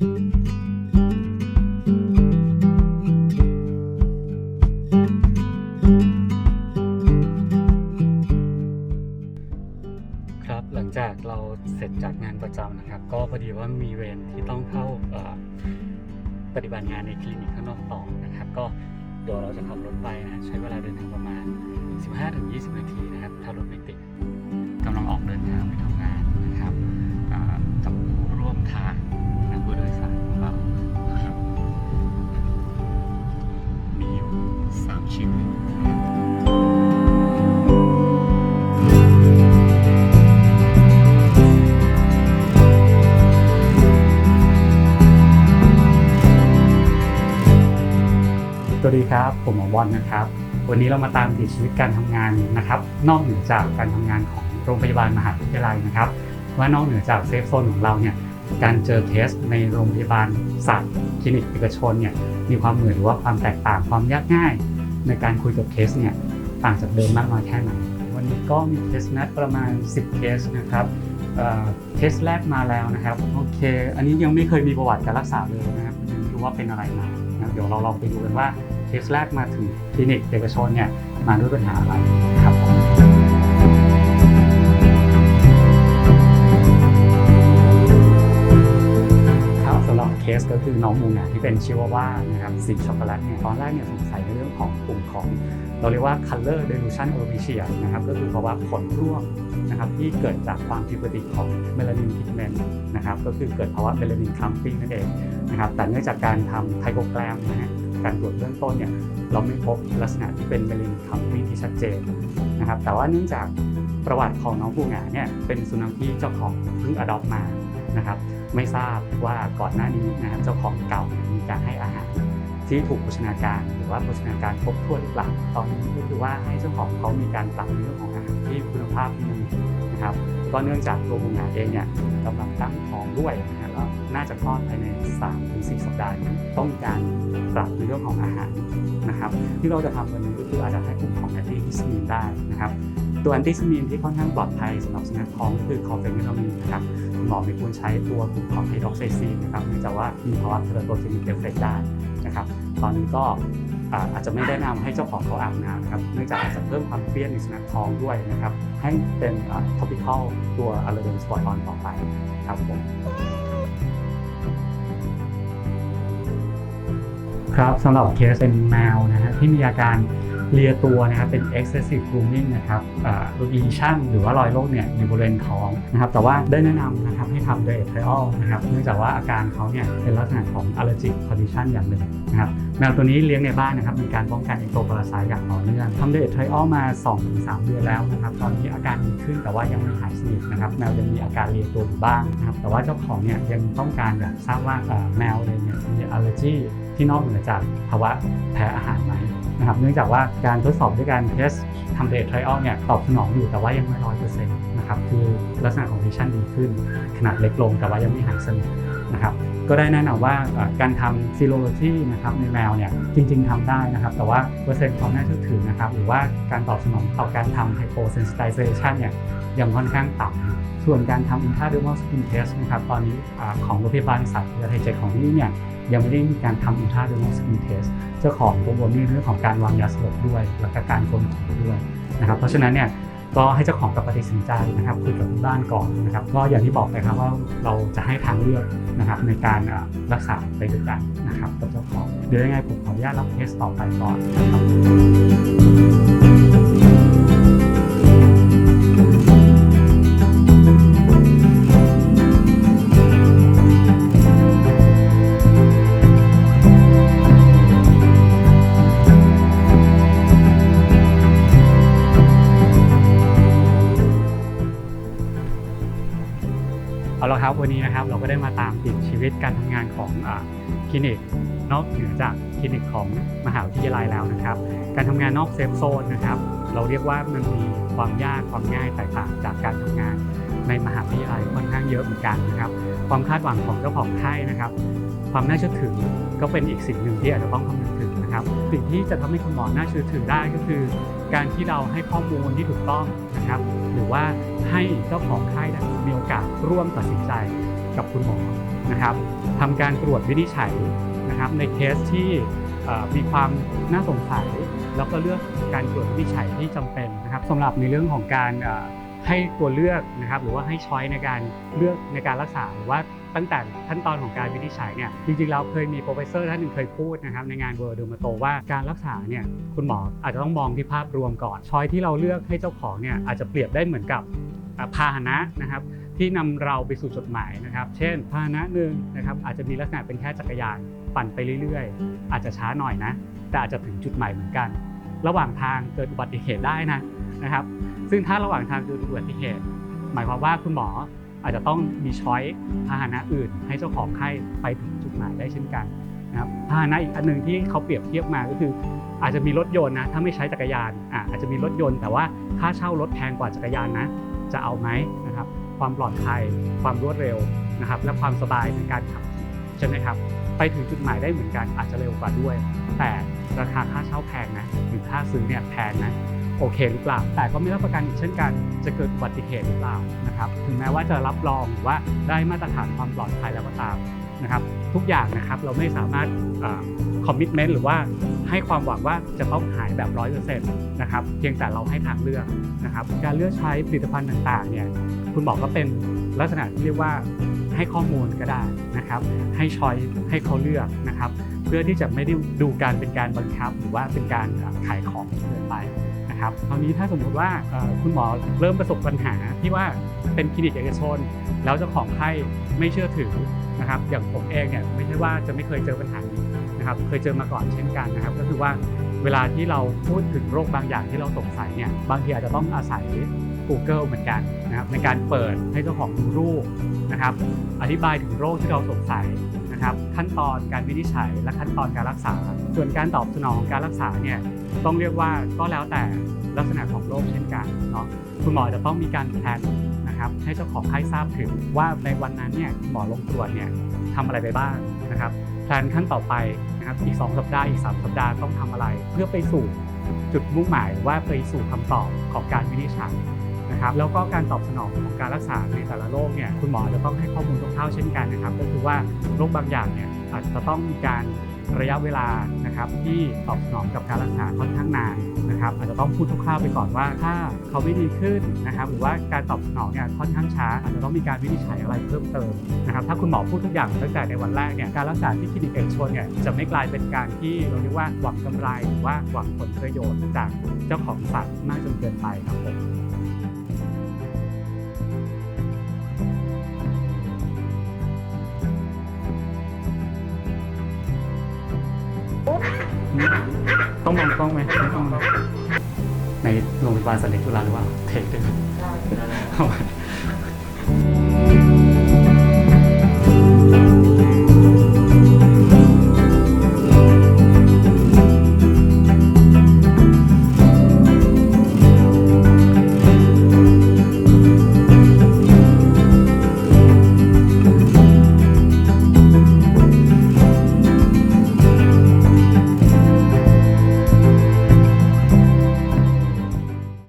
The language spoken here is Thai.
ครับหลังจากเราเสร็จจากงานประจำนะครับ ก็พอดีว่ามีเวรที่ต้องเข้าปฏิบัติงานในคลินิกข้างนอกต่อนะครับ ก็เดี๋ยวเราจะขับรถไปนะใช้เวลาเดินทางประมาณ 15-20 นาทีนะครับ ถ้ารถไม่ติดกำลังออกเดินทางไปทำงานนะครับกับผู้ร่วมทาง สวัสดีครับ ผมหมอวอนนะครับ วันนี้เรามาตามติดชีวิตการทำงานนะครับ นอกเหนือจากการทำงานของโรงพยาบาลมหาวิทยาลัยนะครับ ว่านอกเหนือจากเซฟโซนของเราเนี่ย การเจอเคสในโรงพยาบาลสัตว์คลินิกเอกชนเนี่ย มีความเหมือนหรือว่าความแตกต่างความยากง่าย ในการคุยกับเคสเนี่ย ต่างจากเดิมมากน้อยแค่ไหน วันนี้ก็มีเคสนัดประมาณ 10 เคสนะครับเเคสแรกมาแล้วนะครับ โอเค อันนี้ยังไม่เคยมีประวัติการรักษาเลยนะครับยังไม่รู้ว่าเป็นอะไรมานะเดี๋ยวเราลองไปดูกันว่า เคสแรกมาถึงคลินิกเอกชนเนี่ยมาด้วยปัญหาอะไรครับครับสำหรับเคสก็คือน้องมูงาที่เป็นชิวาว่านะครับสีช็อกโกแลตเนี่ยตอนแรกเนี่ยสงสัยในเรื่องของกลุ่มของ เราเรียกว่า color delusion alopecia นะครับก็คือภาวะขนร่วงนะครับที่เกิดจากความผิดปกติของเมลานินพิกเมนต์นะครับก็คือเกิดภาวะเมลานินคลัมปิ้งนั่นเองนะครับแต่เนื่องจากการทำไทโกแกรมนะฮะ การตรวจเบื้องต้นเนี่ยเราไม่พบลักษณะที่เป็นเมลานินคลัมปิ้ที่ชัดเจนนะครับ แต่ว่าเนื่องจากประวัติของน้องบูงาเนี่ยเป็นสุนัขที่เจ้าของเพิ่งอดอปมานะครับ ไม่ทราบว่าก่อนหน้านี้นะครับเจ้าของเก่ามีการให้อาหารที่ถูกโภชนาการหรือว่าโภชนาการครบถ้วนหรือเปล่าตอนนี้ก็คือว่าให้เจ้าของเขามีการปรับเรื่องของอาหารที่คุณภาพที่ดีนะครับ ก็เนื่องจากตัวบุงงาเองเนี่ยกำลังตั้งท้องด้วย น่าจะคลอดภายใน3ถึง4สัปดาห์นี้ต้องมีการปรับในเรื่องของอาหารนะครับที่เราจะทำวันนี้ก็คืออาจจะให้กลุ่มของแอนตี้ฮิสตามีนได้นะครับตัวแอนตี้ฮิสตามีนที่ค่อนข้างปลอดภัยสำหรับสุนัขท้องคือคอเฟนิรามีนนะครับคุณหมอไม่ควรใช้ตัวกลุ่มของไฮดรอกไซซีนนะครับเนื่องจากว่ามีภาวะเทอร์โตเจนิกเอฟเฟกได้นะครับตอนนี้ก็อาจจะไม่ได้นำให้เจ้าของเขาอาบน้ำนะครับ เนื่องจากอาจจะเพิ่มความเครียดในสุนัขท้องด้วยนะครับ ให้เป็นท็อปิคอลตัวอะเลเรนสปอร์ตออนต่อไปครับผม ครับสำหรับเคสเป็นแมวนะฮะที่มีอาการเลียตัวนะครับเป็น excessive grooming นะครับรูดีชั่นหรือว่ารอยโรคเนี่ยอยู่บริเวณท้องนะครับแต่ว่าได้แนะนำนะครับให้ทำ diet trial นะครับเนื่องจากว่าอาการเขาเนี่ยเป็นลักษณะของ allergic condition อย่างหนึ่งนะครับ แมวตัวนี้เลี้ยงในบ้านนะครับมีการป้องกันเอกโตปรสายอย่างต่อเนื่องทำ diet trial มา 2-3 เดือนแล้วนะครับตอนนี้อาการดีขึ้นแต่ว่ายังไม่หายสนิทนะครับแมวยังมีอาการเลียตัวอยู่บ้างนะครับแต่ว่าเจ้าของเนี่ยยังต้องการอยากทราบว่าแมวเลยเนี่ยมี allergy ที่นอกเหนือจากภาวะแพ้อาหารไหมนะครับเนื่องจากว่าการทดสอบด้วยการเทสทำเดทไทรอัลเนี่ยตอบสนองอยู่แต่ว่ายังไม่ร้อยเปอร์เซ็นต์นะครับคือลักษณะของดิชั่นดีขึ้น ขนาดเล็กลงแต่ว่ายังไม่หายสนิท นะครับก็ได้แนะนำว่าการทำซีโรโลจีนะครับในแมวเนี่ยจริง ๆทำได้นะครับ แต่ว่าเปอร์เซ็นต์ความน่าเชื่อถือนะครับหรือว่าการตอบสนองต่อการทำไฮโปเซนซิไ z เ t ชันเนี่ยยังค่อนข้างต่ำส่วนการทำ intradermal skin test นะครับตอนนี้ของโรงพยาบาลสัตว์ยาไทยเจ็ดของที่นี่เนี่ยยังไม่ได้มีการทำ intradermal skin test เจ้าของกังวลในเรื่องของการวางยาสลบด้วย แล้วก็การโกนขนด้วยนะครับเพราะฉะนั้นเนี่ย ก็ให้เจ้าของกับปฏิสินใจนะครับคุยกับที่บ้านก่อนนะครับก็อย่างที่บอกไปครับว่าเราจะให้ทางเลือกนะครับในการรักษาไปด้วยกันนะครับกับเจ้าของเดี๋ยวยังไงผมขออนุญาตรับเคสต่อไปก่อนนะครับ ครับวันนี้นะครับเราก็ได้มาตามติดชีวิตการทำงานของอคลินิก นอกเหนือจากคลินิกของมหาวิทยาลัยแล้วนะครับ การทำงานนอกเซฟโซนนะครับ เราเรียกว่ามันมีความยากความง่ายแตกต่างจากการทำงานในมหาวิทยาลัยค่อนข้างเยอะเหมือนกันนะครับ ความคาดหวังของเจ้าของไข้นะครับ ความน่าเชื่อถือก็เป็นอีกสิ่งหนึ่งที่อาจจะต้องคำนึงถึงนะครับ สิ่งที่จะทำให้คุณหมอน่าเชื่อถือได้ก็คือ การที่เราให้ข้อมูลที่ถูกต้องนะครับ หรือว่าให้เจ้าของไข้เนี่ยมีโอกาสร่วมตัดสินใจกับคุณหมอนะครับทำการตรวจวินิจฉัยนะครับในเคสที่มีความน่าสงสัย แล้วก็เลือกการตรวจวินิจฉัยที่จำเป็นนะครับสำหรับในเรื่องของการให้ตัวเลือกนะครับหรือว่าให้ช้อยในการเลือกในการรักษาหรือว่า ตั้งแต่ขั้นตอนของการวินิจฉัยเนี่ยจริงๆเราเคยมีโปรเฟสเซอร์ท่านหนึ่งเคยพูดนะครับในงานเวอร์ดูมาโตว่าการรักษาเนี่ยคุณหมออาจจะต้องมองที่ภาพรวมก่อนช้อยที่เราเลือกให้เจ้าของเนี่ยอาจจะเปรียบได้เหมือนกับพาหนะนะครับที่นำเราไปสู่จุดหมายนะครับ เช่นพาหนะหนึ่งนะครับอาจจะมีลักษณะเป็นแค่จักรยานปั่นไปเรื่อยๆ อาจจะช้าหน่อยนะ แต่อาจจะถึงจุดหมายเหมือนกัน ระหว่างทางเกิดอุบัติเหตุได้นะนะครับ ซึ่งถ้าระหว่างทางเกิดอุบัติเหตุ หมายความว่าคุณหมอ อาจจะต้องมีช้อยพาหนะอื่น ให้เจ้าของไข้ไปถึงจุดหมายได้เช่นกันนะครับพาหนะอีกอันหนึ่งที่เขาเปรียบเทียบมาก็คืออาจจะมีรถยนต์นะถ้าไม่ใช้จักรยานอะอาจจะมีรถยนต์ แต่ว่าค่าเช่ารถแพงกว่าจักรยานนะจะเอาไหมนะครับความปลอดภัย ความรวดเร็วนะครับและความสบายในการขับขี่ใช่ไหมครับไปถึงจุดหมายได้เหมือนกันอาจจะเร็วกว่าด้วย แต่ราคาค่าเช่าแพงนะหรือค่าซื้อเนี่ยแพงนะ โอเคหรือเปล่า แต่ก็ไม่รับประกันอีกเช่นกันจะเกิดอุบัติเหตุหรือเปล่านะครับถึงแม้ว่าจะรับรองหรือว่าได้มาตรฐานความปลอดภัยแล้วก็ตามนะครับทุกอย่างนะครับเราไม่สามารถคอมมิชเมนต์หรือว่าให้ความหวังว่าจะต้องหายแบบร้อยเปอร์เซ็นต์นะครับเพียงแต่เราให้ทางเลือกนะครับการเลือกใช้ผลิตภัณฑ์ต่างๆเนี่ยคุณหมอกก็เป็นลักษณะที่เรียกว่าให้ข้อมูลก็ได้นะครับให้ช้อยให้เขาเลือกนะครับ เพื่อที่จะไม่ได้ดูการเป็นการบังคับ หรือว่าเป็นการขายของเกินไป นะครับคราวนี้ถ้าสมมุติว่าคุณหมอเริ่มประสบปัญหาที่ว่าเป็นคลินิกเอกชน แล้วเจ้าของไข้ไม่เชื่อถือนะครับอย่างผมเองเนี่ยไม่ใช่ว่าจะไม่เคยเจอปัญหานี้นะครับเคยเจอมาก่อนเช่นกันนะครับ ก็คือว่าเวลาที่เราพูดถึงโรคบางอย่างที่เราสงสัยเนี่ยบางทีอาจจะต้องอาศัย Google เหมือนกันนะครับในการเปิดให้เจ้าของดูรูปนะครับอธิบายถึงโรคที่เราสงสัย นะครับขั้นตอนการวินิจฉัยและขั้นตอนการรักษา ส่วนการตอบสนองของการรักษาเนี่ยต้องเรียกว่าก็แล้วแต่ลักษณะของโรคเช่นกันเนาะคุณหมอจะต้องมีการแพลนนะครับให้เจ้าของไข้ทราบถึงว่าในวันนั้นเนี่ยหมอลงตรวจเนี่ยทำอะไรไปบ้างนะครับแพลนขั้นต่อไปนะครับอีก 2 สัปดาห์อีก 3 สัปดาห์ต้องทำอะไร เพื่อไปสู่จุดมุ่งหมายว่าไปสู่คำตอบของการวินิจฉัย นะครับแล้วก็การตอบสนองของการรักษาในแต่ละโรคเนี่ยคุณหมอจะต้องให้ข้อมูลคร่าวๆเช่นกันนะครับ ก็คือว่าโรคบางอย่างเนี่ยอาจจะต้องมีการระยะเวลานะครับที่ตอบสนองกับการรักษาค่อนข้างนานนะครับอาจจะต้องพูดคร่าวๆไปก่อนว่าถ้าเขาไม่ดีขึ้นนะครับหรือว่าการตอบสนองเนี่ยค่อนข้างช้าอาจจะต้องมีการวินิจฉัยอะไรเพิ่มเติมนะครับถ้าคุณหมอพูดทุกอย่างตั้งแต่ในวันแรกเนี่ยการรักษาที่คลินิกเอกชนเนี่ยจะไม่กลายเป็นการที่เราเรียกว่าหวังกำไรหรือว่าหวังผลประโยชน์จากเจ้าของสัตว์มากจนเกินไปครับผม มองกล้องไหมไม่ต้องในโรงพยาบาลสันติจุฬาหรือว่าเทคด้วย